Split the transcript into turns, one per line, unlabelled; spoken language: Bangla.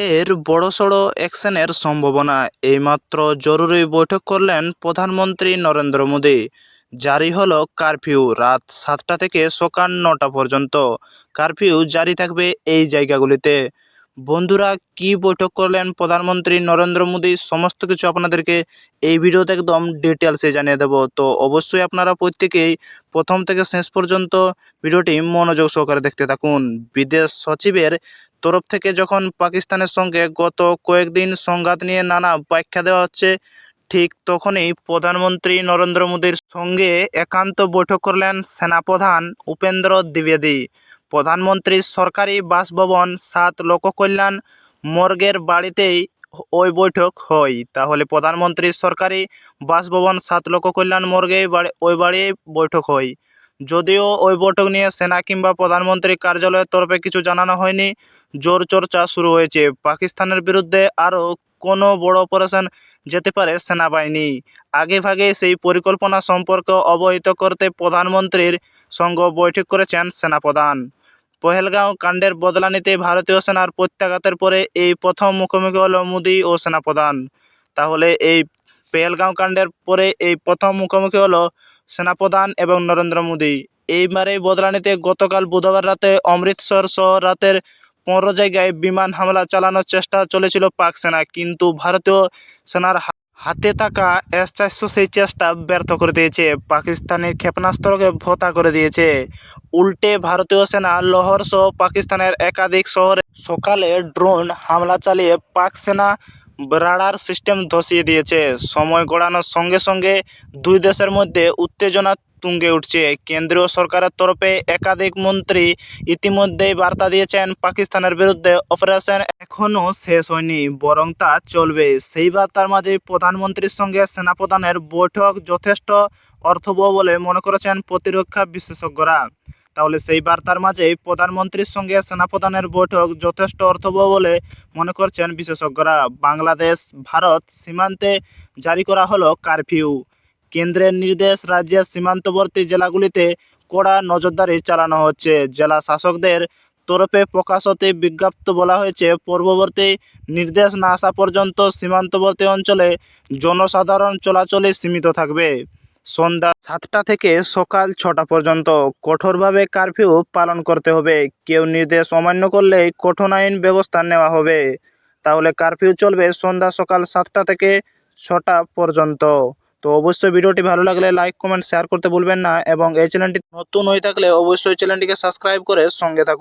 ফের বড়সড় অ্যাকশনের সম্ভাবনা। এইমাত্র জরুরি বৈঠক করলেন প্রধানমন্ত্রী নরেন্দ্র মোদী। জারি হলো কারফিউ রাত সাতটা থেকে সকাল নটা পর্যন্ত। কারফিউ জারি থাকবে এই জায়গাগুলিতে। বন্ধুরা, কি বৈঠক করলেন প্রধানমন্ত্রী নরেন্দ্র মোদী? সমস্ত কিছু আপনাদেরকে এই ভিডিওতে একদম ডিটেলসে জানিয়ে দেব। তো অবশ্যই আপনারা প্রত্যেকেই প্রথম থেকে শেষ পর্যন্ত ভিডিওটি মনোযোগ সহকারে দেখতে থাকুন। বিদেশ সচিবের তরফ থেকে যখন পাকিস্তানের সঙ্গে গত কয়েকদিন সংঘাত নিয়ে নানা ব্যাখ্যা দেওয়া হচ্ছে, ঠিক তখনই প্রধানমন্ত্রী নরেন্দ্র মোদীর সঙ্গে একান্ত বৈঠক করলেন সেনাপ্রধান উপেন্দ্র দ্বিবেদী। প্রধানমন্ত্রীর সরকারি বাসভবন সাত লোককল্যাণ মর্গের বাড়িতেই ওই বৈঠক হয়। তাহলে প্রধানমন্ত্রীর সরকারি বাসভবন সাত লোককল্যাণ মর্গে ওই বাড়ি বৈঠক হয়। যদিও ওই বৈঠক নিয়ে সেনা কিংবা প্রধানমন্ত্রীর কার্যালয়ের তরফে কিছু জানানো হয়নি, জোর চর্চা শুরু হয়েছে। পাকিস্তানের বিরুদ্ধে আরও কোনো বড় অপারেশন যেতে পারে সেনাবাহিনী। আগেভাগে সেই পরিকল্পনা সম্পর্কে অবহিত করতে প্রধানমন্ত্রীর সঙ্গে বৈঠক করেছেন সেনাপ্রধান। পহেলগাঁও কাণ্ডের বদলা নিতে ভারতীয় সেনার প্রত্যাঘাতের পরে এই প্রথম মুখোমুখি হলো মোদি ও সেনাপ্রধান। তাহলে এই পেহেলগাঁও কাণ্ডের পরে এই প্রথম মুখোমুখি হলো সেনাপ্রধান এবং নরেন্দ্র মোদি। এইবারে বদলা নিতে গতকাল বুধবার রাতে অমৃতসর সহ রাতের পনেরো জায়গায় বিমান হামলা চালানোর চেষ্টা চলেছিল পাক সেনা, কিন্তু ভারতীয় সেনার হাতে থাকা এস চারশো সেই চেষ্টা ব্যর্থ করে দিয়েছে। পাকিস্তানের ক্ষেপণাস্ত্রকে ভোতা করে দিয়েছে। উল্টে ভারতীয় সেনা লহর সহ পাকিস্তানের একাধিক শহরে সকালে ড্রোন হামলা চালিয়ে পাক সেনা রাডার সিস্টেম ধসিয়ে দিয়েছে। সময় গড়ানোর সঙ্গে সঙ্গে দুই দেশের মধ্যে উত্তেজনা তুঙ্গে উঠছে। কেন্দ্রীয় সরকারের তরফে একাধিক মন্ত্রী ইতিমধ্যেই বার্তা দিয়েছেন, পাকিস্তানের বিরুদ্ধে অপারেশন এখনও শেষ হয়নি, বরং তা চলবে। সেই বার্তার মাঝে প্রধানমন্ত্রীর সঙ্গে সেনাপ্রধানের বৈঠক যথেষ্ট অর্থবহ বলে মনে করেছেন প্রতিরক্ষা বিশেষজ্ঞরা। তাহলে সেই বার্তার মাঝেই প্রধানমন্ত্রীর সঙ্গে সেনাপ্রধানের বৈঠক যথেষ্ট অর্থবহ বলে মনে করছেন বিশেষজ্ঞরা। বাংলাদেশ, ভারত সীমান্তে জারি করা হলো কারফিউ। কেন্দ্রের নির্দেশ রাজ্যের সীমান্তবর্তী জেলাগুলিতে কড়া নজরদারি চালানো হচ্ছে। জেলা শাসকদের তরফে প্রকাশতে বিজ্ঞপ্ত বলা হয়েছে, পূর্ববর্তী নির্দেশ না আসা পর্যন্ত সীমান্তবর্তী অঞ্চলে জনসাধারণ চলাচলে সীমিত থাকবে। সন্ধ্যা সাতটা থেকে সকাল ছটা পর্যন্ত কঠোরভাবে কারফিউ পালন করতে হবে। কেউ নির্দেশ অমান্য করলে কঠোর আইন ব্যবস্থা নেওয়া হবে। তাহলে কারফিউ চলবে সন্ধ্যা সকাল সাতটা থেকে ছটা পর্যন্ত। তো অবশ্যই ভিডিওটি ভালো লাগলে লাইক, কমেন্ট, শেয়ার করতে ভুলবেন না এবং এই চ্যানেলটি নতুন হয়ে থাকলে অবশ্যই চ্যানেলটিকে সাবস্ক্রাইব করে সঙ্গে থাকুন।